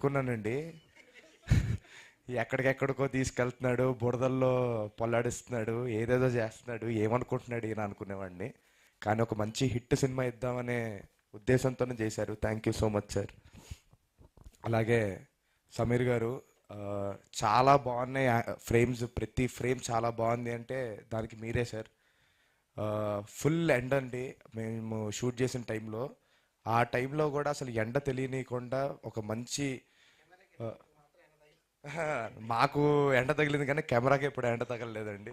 పెట్టుకున్నానండి. ఎక్కడికెక్కడికో తీసుకెళ్తున్నాడు బురదల్లో పొల్లాడిస్తున్నాడు ఏదేదో చేస్తున్నాడు ఏమనుకుంటున్నాడు ఈయన అనుకునేవాడిని. కానీ ఒక మంచి హిట్ సినిమా ఇద్దామనే ఉద్దేశంతోనే చేశారు. Thank you so much sir. అలాగే సమీర్ గారు చాలా బాగున్నాయి ఫ్రేమ్స్ ప్రతి ఫ్రేమ్ చాలా బాగుంది అంటే దానికి మీరే సార్. ఫుల్ ఎండ అండి మేము షూట్ చేసిన టైంలో. ఆ టైంలో కూడా అసలు ఎండ తెలియనియకుండా ఒక మంచి మాకు ఎండ తగిలింది కానీ కెమెరాకి ఇప్పుడు ఎండ తగలలేదండి.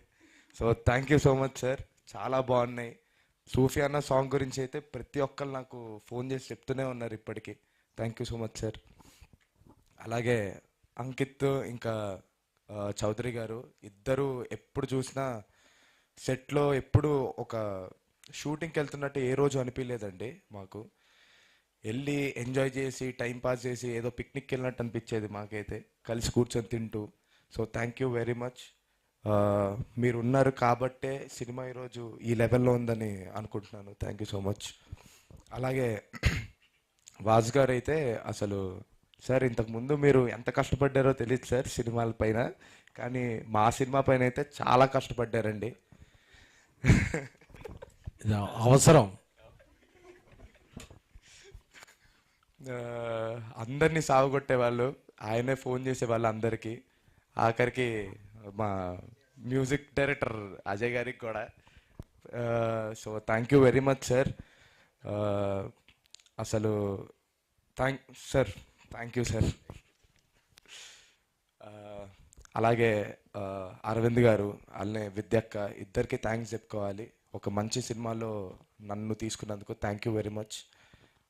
So thank you so much sir చాలా బాగున్నాయి. సూఫీ అన్న సాంగ్ గురించి అయితే ప్రతి ఒక్కరు నాకు ఫోన్ చేసి చెప్తూనే ఉన్నారు ఇప్పటికీ. Thank you so much sir అలాగే అంకిత్ ఇంకా చౌదరి గారు ఇద్దరు ఎప్పుడు చూసినా సెట్లో ఎప్పుడు ఒక షూటింగ్కి వెళ్తున్నట్టు ఏ రోజు అనిపించలేదండి మాకు. వెళ్ళి ఎంజాయ్ చేసి టైం పాస్ చేసి ఏదో పిక్నిక్ వెళ్ళినట్టు అనిపించేది మాకైతే. కలిసి కూర్చొని తింటూ. So thank you very much మీరు ఉన్నారు కాబట్టే సినిమా ఈరోజు ఈ లెవెల్లో ఉందని అనుకుంటున్నాను. థ్యాంక్ యూ సో మచ్ అలాగే వాజ్ గారు అయితే అసలు సార్ ఇంతకుముందు మీరు ఎంత కష్టపడ్డారో తెలియదు సార్ సినిమాల పైన కానీ మా సినిమా పైన అయితే చాలా కష్టపడ్డారండి. అవసరం ఆ, అందరినీ సాగుకొట్టేవాళ్ళు ఆయనే ఫోన్ చేసేవాళ్ళు అందరికీ. ఆఖరికి మా మ్యూజిక్ డైరెక్టర్ అజయ్ గారికి కూడా. So thank you very much sir అసలు thank sir thank you sir అలాగే అరవింద్ గారు అలానే విద్యక్క ఇద్దరికి థ్యాంక్స్ చెప్పుకోవాలి. ఒక మంచి సినిమాలో నన్ను తీసుకున్నందుకు థ్యాంక్ యూ వెరీ మచ్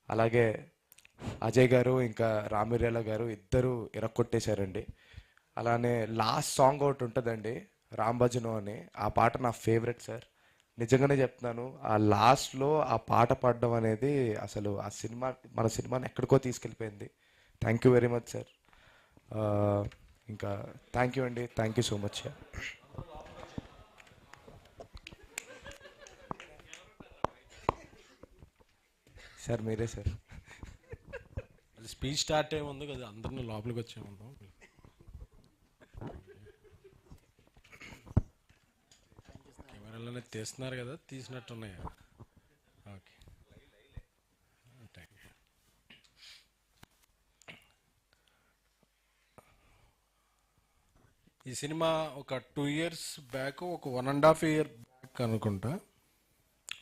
అలాగే అజయ్ గారు ఇంకా రామిరేల గారు ఇద్దరు ఇరక్కొట్టేశారండి అలానే లాస్ట్ సాంగ్ ఒకటి ఉంటుందండి రాంభజను అని. ఆ పాట నా ఫేవరెట్ సార్. నిజంగానే చెప్తున్నాను ఆ లాస్ట్లో ఆ పాట పాడడం అనేది అసలు ఆ సినిమా మన సినిమాని ఎక్కడికో తీసుకెళ్ళిపోయింది. Thank you very much sir ఇంకా థ్యాంక్ యూ అండి thank you so much sir మీరే సార్ అది స్పీచ్ స్టార్ట్ అయ్యి ఉంది కదా అందరిని లోపలికి వచ్చే ముందు. కెమెరాలోనే తీస్తున్నారు కదా తీసినట్టున్నాయి. ఓకే. థ్యాంక్ యూ ఈ సినిమా ఒక టూ ఇయర్స్ బ్యాక్ ఒక one and half year back అనుకుంటా.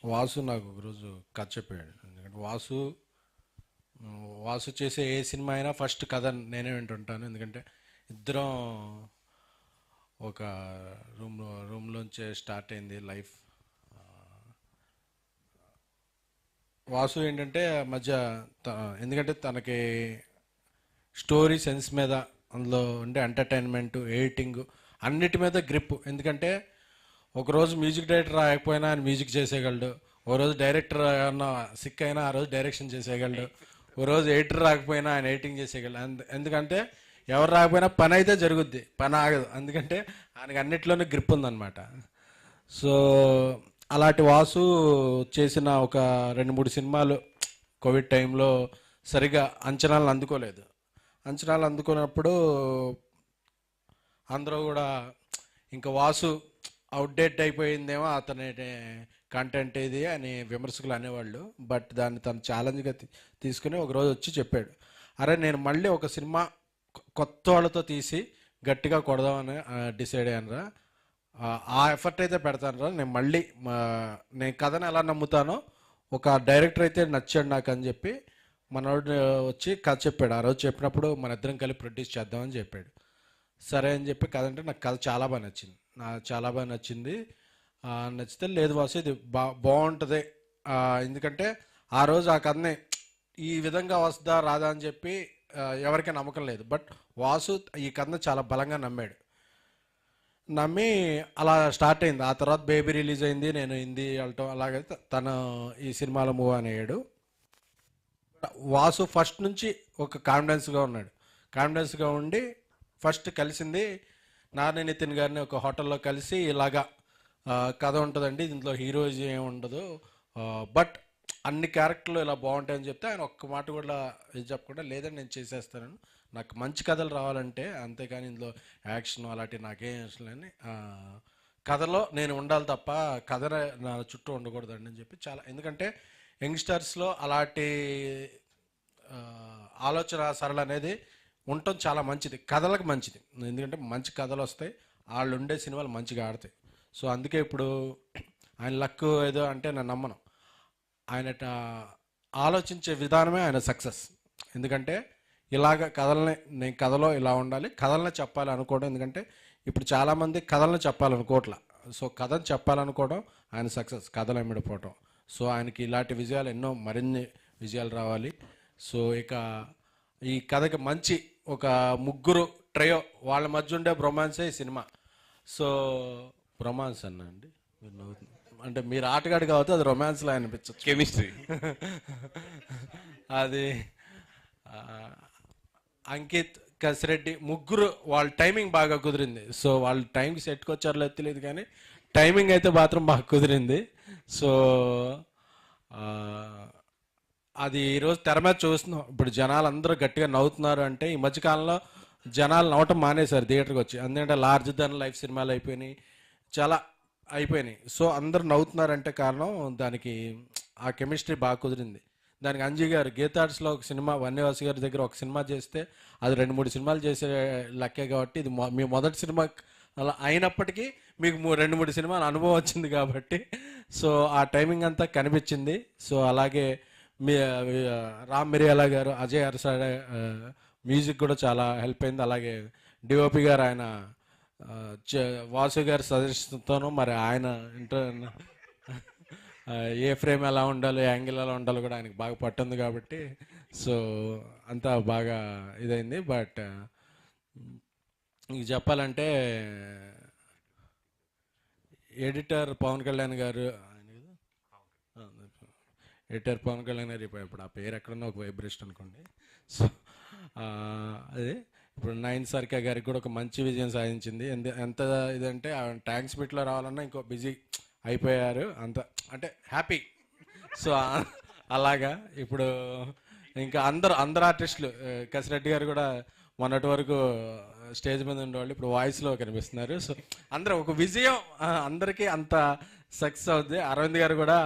వాసు నాకు ఒకరోజు కథ చెప్పాడు. ఎందుకంటే వాసు వాసు చేసే ఏ సినిమా అయినా ఫస్ట్ కథ నేనే వింటుంటాను. ఎందుకంటే ఇద్దరం ఒక రూమ్లో రూమ్లోంచే స్టార్ట్ అయింది లైఫ్. వాసు ఏంటంటే మధ్య త- ఎందుకంటే తనకి స్టోరీ సెన్స్ మీద అందులో ఉండే ఎంటర్టైన్మెంట్ ఎడిటింగ్ అన్నిటి మీద గ్రిప్. ఎందుకంటే ఒకరోజు మ్యూజిక్ డైరెక్టర్ రాయకపోయినా ఆయన మ్యూజిక్ చేసేయగలడు. ఓ రోజు డైరెక్టర్ అన్న సిక్ అయినా ఆ రోజు డైరెక్షన్ చేసేయగలడు. రోజు ఎడిటర్ రాకపోయినా ఆయన ఎడిటింగ్ చేసేయగలడు ఎందుకంటే ఎవరు రాకపోయినా పని అయితే జరుగుద్ది. పని ఆగదు. ఎందుకంటే ఆయనకి అన్నిట్లోనే గ్రిప్ ఉందన్నమాట. సో అలాంటి వాసు చేసిన ఒక రెండు మూడు సినిమాలు కోవిడ్ టైంలో సరిగా అంచనాలను అందుకోలేదు. అంచనాలు అందుకున్నప్పుడు అందరూ కూడా ఇంకా వాసు అవుట్డేట్ అయిపోయిందేమో అతని కంటెంట్ ఇది అని విమర్శకులు అనేవాళ్ళు బట్ దాన్ని తను ఛాలెంజ్గా తీసుకుని ఒకరోజు వచ్చి చెప్పాడు. అరే నేను మళ్ళీ ఒక సినిమా కొత్త వాళ్ళతో తీసి గట్టిగా కొడదామని డిసైడ్ అయ్యానురా ఆ, ఎఫర్ట్ అయితే పెడతానురా నేను మళ్ళీ మా- నేను కథను ఎలా నమ్ముతానో ఒక డైరెక్టర్ అయితే నచ్చాడు నాకు అని చెప్పి మనోడు వచ్చి కథ చెప్పాడు. ఆ రోజు చెప్పినప్పుడు మన ఇద్దరం కలిపి ప్రొడ్యూస్ చేద్దామని చెప్పాడు. సరే అని చెప్పి కథ అంటే నాకు కథ చాలా బాగా నచ్చింది. నాకు చాలా బాగా నచ్చింది. నచ్చితే లేదు వాసు ఇది బా బాగుంటుంది. ఎందుకంటే ఆ రోజు ఆ కథని ఈ విధంగా వస్తుందా రాదా అని చెప్పి ఎవరికి ఎవరికీ నమ్మకం లేదు. బట్ వాసు ఈ కథను చాలా బలంగా నమ్మాడు. నమ్మి అలా స్టార్ట్ అయింది. ఆ తర్వాత బేబీ రిలీజ్ అయింది నేను హిందీ వెళ్ళటం అలాగే తను ఈ సినిమాలో మూవ్ అని అయ్యాడు. వాసు ఫస్ట్ నుంచి ఒక కాన్ఫిడెన్స్గా ఉన్నాడు. కాన్ఫిడెన్స్గా ఉండి ఫస్ట్ కలిసింది నారాయణ నితిన్ గారిని ఒక హోటల్లో కలిసి ఇలాగా కథ ఉంటుందండి. దీంట్లో హీరోయిజ్ ఏమి ఉండదు. బట్ అన్ని క్యారెక్టర్లు ఇలా బాగుంటాయని చెప్తే ఆయన ఒక్క మాట కూడా ఇది చెప్పకుండా లేదని నేను చేసేస్తాను నాకు మంచి కథలు రావాలంటే అంతేకాని ఇందులో యాక్షన్ అలాంటివి నాకేం ఇష్టం కథలో నేను ఉండాలి తప్ప కథ నా చుట్టూ ఉండకూడదండి అని చెప్పి చాలా ఎందుకంటే యంగ్స్టర్స్లో అలాంటి ఆలోచన సరళ అనేది ఉండటం చాలా మంచిది. కథలకు మంచిది. ఎందుకంటే మంచి కథలు వస్తాయి. వాళ్ళు ఉండే సినిమాలు మంచిగా ఆడతాయి. సో అందుకే ఇప్పుడు ఆయన లక్ ఏదో అంటే నేను నమ్మను. ఆయన ఆలోచించే విధానమే ఆయన సక్సెస్. ఎందుకంటే ఇలాగ కథల్ని నేను కథలో ఇలా ఉండాలి కథల్ని చెప్పాలి అనుకోవడం ఎందుకంటే ఇప్పుడు చాలామంది కథలను చెప్పాలనుకోవట్లా సో కథను చెప్పాలనుకోవడం ఆయన సక్సెస్ కథలు ఎమ్మిడిపోవటం సో ఆయనకి ఇలాంటి విజయాలు ఎన్నో మరిన్ని విజయాలు రావాలి. సో ఇక ఈ కథకి మంచి ఒక ముగ్గురు ట్రయో వాళ్ళ మధ్య ఉండే బ్రొమాన్సే ఈ సినిమా. సో రొమాన్స్ అన్న అండి. మీరు. అంటే మీరు ఆటగాడు కాబట్టి అది రొమాన్స్లో అనిపించచ్చు. కెమిస్ట్రీ. అది అంకిత్ కసిరెడ్డి ముగ్గురు వాళ్ళ టైమింగ్ బాగా కుదిరింది. సో వాళ్ళు టైంకి సెట్కి వచ్చారో లేదో తెలియదు కానీ టైమింగ్ అయితే మాత్రం బాగా కుదిరింది. సో అది ఈరోజు తెర మీద చూస్తున్నాం. ఇప్పుడు జనాలు అందరూ గట్టిగా నవ్వుతున్నారు అంటే ఈ మధ్యకాలంలో జనాలు నవ్వటం మానేశారు థియేటర్కి వచ్చి. ఎందుకంటే లార్జ్ దన్ లైఫ్ సినిమాలు అయిపోయినాయి. చాలా అయిపోయినాయి. సో అందరూ నవ్వుతున్నారంటే కారణం దానికి ఆ కెమిస్ట్రీ బాగా కుదిరింది. దానికి అంజీ గారు గీతార్ట్స్లో ఒక సినిమా వన్యవాసి గారి దగ్గర ఒక సినిమా చేస్తే అది రెండు మూడు సినిమాలు చేసే లెక్కే కాబట్టి ఇది మొ- మీ మొదటి సినిమా అలా అయినప్పటికీ మీకు మూ- రెండు మూడు సినిమాల అనుభవం వచ్చింది కాబట్టి. సో ఆ టైమింగ్ అంతా కనిపించింది. సో అలాగే మీ రామ్ మిరియాలా గారు అజయ్ అరసాడ మ్యూజిక్ కూడా చాలా హెల్ప్ అయింది. అలాగే డిఓపి గారు ఆయన వాసు గారి సజెషన్తోనూ మరి ఆయన ఇంటర్ ఏ ఫ్రేమ్ ఎలా ఉండాలి యాంగిల్ ఎలా ఉండాలో కూడా ఆయనకి బాగా పట్టుంది కాబట్టి సో అంతా బాగా ఇదైంది. బట్ ఇంక చెప్పాలంటే ఎడిటర్ పవన్ కళ్యాణ్ గారు ఎడిటర్ పవన్ కళ్యాణ్ గారు ఇప్పుడు ఆ పేరు ఎక్కడన్నా ఒక వైబ్రేషన్ అనుకోండి. సో అదే ఇప్పుడు నైన్ సర్కా గారికి కూడా ఒక మంచి విజయం సాధించింది. ఎంత ఇదంటే ట్యాంక్స్ మీట్లో రావాలన్నా ఇంకో బిజీ అయిపోయారు. అంత అంటే హ్యాపీ. సో అలాగా. ఇప్పుడు ఇంకా అందరు అందరు ఆర్టిస్టులు కసిరెడ్డి గారు కూడా మొన్నటి వరకు స్టేజ్ మీద ఉండేవాళ్ళు. ఇప్పుడు వాయిస్లో కనిపిస్తున్నారు. సో అందరూ ఒక విజయం అందరికీ అంత సక్సెస్ అవుద్ది. అరవింద్ గారు కూడా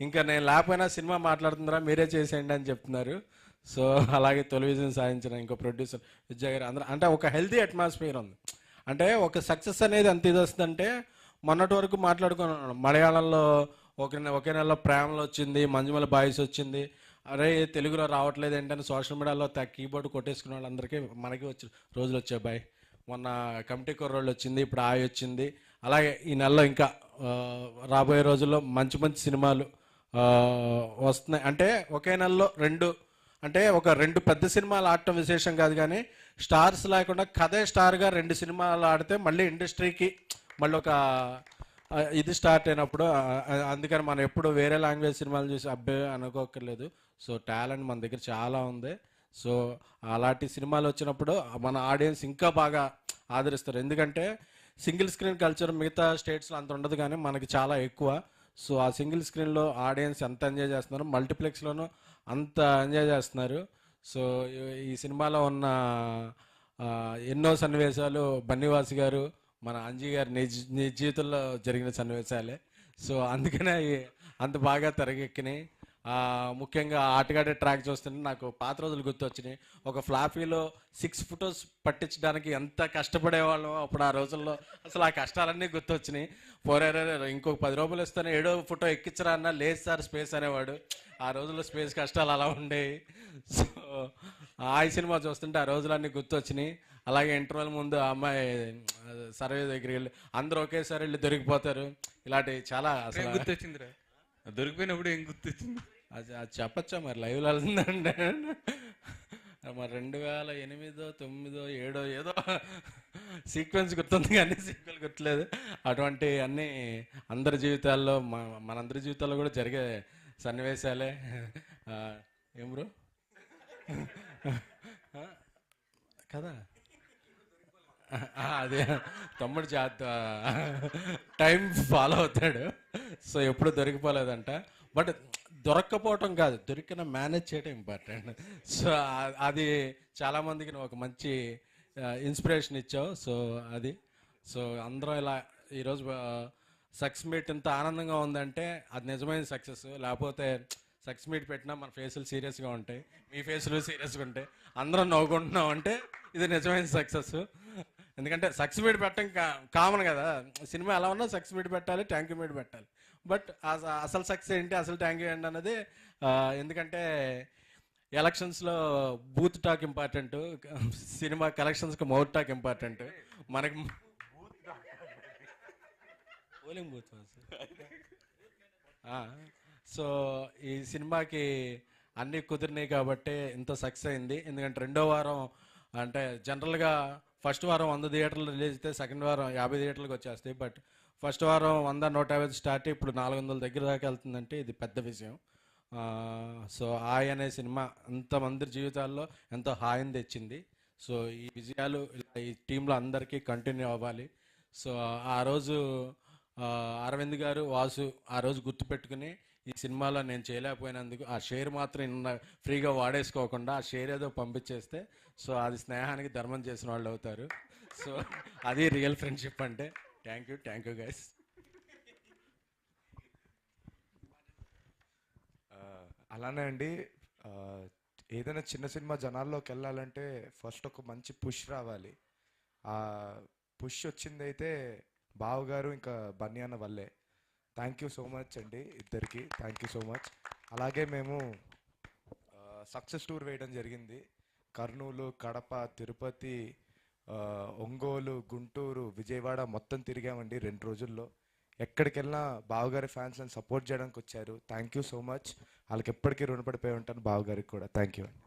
ఇంకా నేను లేకపోయినా సినిమా మాట్లాడుతున్నారా మీరే చేసేయండి అని చెప్తున్నారు. సో అలాగే టెలివిజన్ సాధించిన ఇంకో ప్రొడ్యూసర్ విజయ్ గారు. అందరూ అంటే ఒక హెల్తీ అట్మాస్ఫియర్ ఉంది. అంటే ఒక సక్సెస్ అనేది ఎంత ఇది వస్తుందంటే మొన్నటి వరకు మాట్లాడుకున్నాను. మలయాళంలో ఒక నె- ఒకే నెలలో ప్రేమలు వచ్చింది మంజుమల బాయ్స్ వచ్చింది. అరే తెలుగులో రావట్లేదు ఏంటని సోషల్ మీడియాలో కీబోర్డ్ కొట్టేసుకున్న వాళ్ళందరికీ మనకి వచ్చి రోజులు వచ్చాయి. బాయ్ మొన్న కమిటీ కుర్రోళ్ళు వచ్చింది ఇప్పుడు ఆయి వచ్చింది. అలాగే ఈ నెలలో ఇంకా రాబోయే రోజుల్లో మంచి మంచి సినిమాలు వస్తున్నాయి. అంటే ఒకే నెలలో రెండు అంటే ఒక రెండు పెద్ద సినిమాలు ఆడటం విశేషం కాదు కానీ స్టార్స్ లేకుండా కథే స్టార్గా రెండు సినిమాలు ఆడితే మళ్ళీ ఇండస్ట్రీకి మళ్ళీ ఒక ఇది స్టార్ట్ అయినప్పుడు అందుకని మనం ఎప్పుడు వేరే లాంగ్వేజ్ సినిమాలు చూసి అబ్బే అనుకోకర్లేదు సో టాలెంట్ మన దగ్గర చాలా ఉంది. సో అలాంటి సినిమాలు వచ్చినప్పుడు మన ఆడియన్స్ ఇంకా బాగా ఆదరిస్తారు. ఎందుకంటే సింగిల్ స్క్రీన్ కల్చర్ మిగతా స్టేట్స్లో అంత ఉండదు కానీ మనకి చాలా ఎక్కువ. సో ఆ సింగిల్ స్క్రీన్లో ఆడియన్స్ ఎంత ఎంజాయ్ చేస్తున్నారు మల్టీప్లెక్స్లోనూ అంత ఎంజాయ్ చేస్తున్నారు. సో ఈ- సినిమాలో ఉన్న ఎన్నో సన్నివేశాలు బన్నివాస్ గారు మన అంజీ గారి నిజ నిజ జీవితంలో జరిగిన సన్నివేశాలే. సో అందుకనే అంత బాగా తెరకెక్కినాయి. ముఖ్యంగా ఆటగాడే ట్రాక్ చూస్తుంటే నాకు పాత రోజులు గుర్తొచ్చినాయి. ఒక ఫ్లాఫీలో సిక్స్ ఫొటోస్ పట్టించడానికి ఎంత కష్టపడేవాళ్ళం అప్పుడు ఆ రోజుల్లో అసలు ఆ కష్టాలన్నీ గుర్తొచ్చినాయి. పోరారే ఇంకొక పది రూపాయలు ఇస్తాను ఏడో ఫోటో ఎక్కించరా అన్న లేదు సార్ స్పేస్ అనేవాడు. ఆ రోజుల్లో స్పేస్ కష్టాలు అలా ఉండేవి. సో ఆ సినిమా చూస్తుంటే ఆ రోజులన్నీ గుర్తొచ్చినాయి. అలాగే ఇంటర్వెల్ ముందు ఆ అమ్మాయి సర్వే దగ్గరికి వెళ్ళి అందరూ ఒకేసారి వెళ్ళి దొరికిపోతారు. ఇలాంటి చాలా అసలు గుర్తొచ్చిందిరా? దొరికిపోయినప్పుడు ఏం గుర్తొచ్చింది? అది అది చెప్పచ్చా మరి? లైవ్లో వెళ్తుందంటే మరి రెండు వేల ఎనిమిదో తొమ్మిదో ఏడో ఏదో సీక్వెన్స్ గుర్తుంది కానీ సీక్వెల్ గుర్తులేదు. అటువంటి అన్ని అందరి జీవితాల్లో మ- మనందరి జీవితాల్లో కూడా జరిగే సన్నివేశాలే. ఏం బ్రో కదా? అదే. తమ్ముడు జాత టైం ఫాలో అవుతాడు. సో ఎప్పుడు దొరికిపోలేదంట. బట్ దొరక్కపోవటం కాదు దొరికిన మేనేజ్ చేయడం ఇంపార్టెంట్. సో అది చాలామందికి నువ్వు ఒక మంచి ఇన్స్పిరేషన్ ఇచ్చావు. సో అది. సో అందరం ఇలా ఈరోజు సక్సెస్ మీట్ ఇంత ఆనందంగా ఉందంటే అది నిజమైన సక్సెస్. లేకపోతే సక్సెస్ మీట్ పెట్టినా మన ఫేసులు సీరియస్గా ఉంటాయి మీ ఫేసులు సీరియస్గా ఉంటాయి. అందరం నవ్వుకుంటున్నాం అంటే ఇది నిజమైన సక్సెస్. ఎందుకంటే సక్సెస్ మీట్ పెట్టడం కామన్ కదా. సినిమా ఎలా ఉన్నా సక్సెస్ మీట్ పెట్టాలి ట్యాంక్ మీట్ పెట్టాలి. బట్ అసలు సక్సెస్ ఏంటి అసలు ట్యాంక్ ఏంటి అన్నది ఎందుకంటే ఎలక్షన్స్లో బూత్ టాక్ ఇంపార్టెంట్ సినిమా కలెక్షన్స్కి మౌత్ టాక్ ఇంపార్టెంట్ మనకి పోలింగ్ బూత్ సో ఈ సినిమాకి అన్నీ కుదిరినాయి కాబట్టి ఇంత సక్సెస్ అయింది. ఎందుకంటే రెండో వారం అంటే జనరల్గా ఫస్ట్ వారం వంద థియేటర్లు రిలీజ్ అయితే సెకండ్ వారం యాభై థియేటర్లకు వచ్చేస్తాయి. బట్ ఫస్ట్ వారం వంద నూట యాభై స్టార్ట్ ఇప్పుడు నాలుగు వందల దగ్గర దాకా వెళ్తుందంటే ఇది పెద్ద విషయం సో హాయ్ అనే సినిమా అంతమంది జీవితాల్లో ఎంతో హాయిని తెచ్చింది. సో ఈ విజయాలు ఈ టీంలో అందరికీ కంటిన్యూ అవ్వాలి. సో ఆ రోజు అరవింద్ గారు వాసు ఆ రోజు గుర్తుపెట్టుకుని ఈ సినిమాలో నేను చేయలేకపోయినందుకు ఆ షేర్ మాత్రం ఫ్రీగా వాడేసుకోకుండా ఆ షేర్ ఏదో పంపించేస్తే సో అది స్నేహానికి ధర్మం చేసిన వాళ్ళు అవుతారు. సో అది రియల్ ఫ్రెండ్షిప్ అంటే. Thank you thank you guys అలానే అండి. Uh, ఏదైనా చిన్న సినిమా జనాల్లోకి వెళ్ళాలంటే ఫస్ట్ ఒక మంచి పుష్ రావాలి. ఆ పుష్ వచ్చిందైతే బావగారు ఇంకా బన్యాన వల్లే. థ్యాంక్ యూ సో మచ్ అండి ఇద్దరికి. థ్యాంక్ యూ సో మచ్ అలాగే మేము uh, సక్సెస్ టూర్ వేయడం జరిగింది. కర్నూలు కడప తిరుపతి ఒంగోలు గుంటూరు విజయవాడ మొత్తం తిరిగామండి రెండు రోజుల్లో. ఎక్కడికి వెళ్ళినా బావగారి ఫ్యాన్స్ అని సపోర్ట్ చేయడానికి వచ్చారు థ్యాంక్ యూ సో మచ్ వాళ్ళకి ఎప్పటికీ రుణపడిపోయి ఉంటాను బావగారికి కూడా. థ్యాంక్ యూ అండి.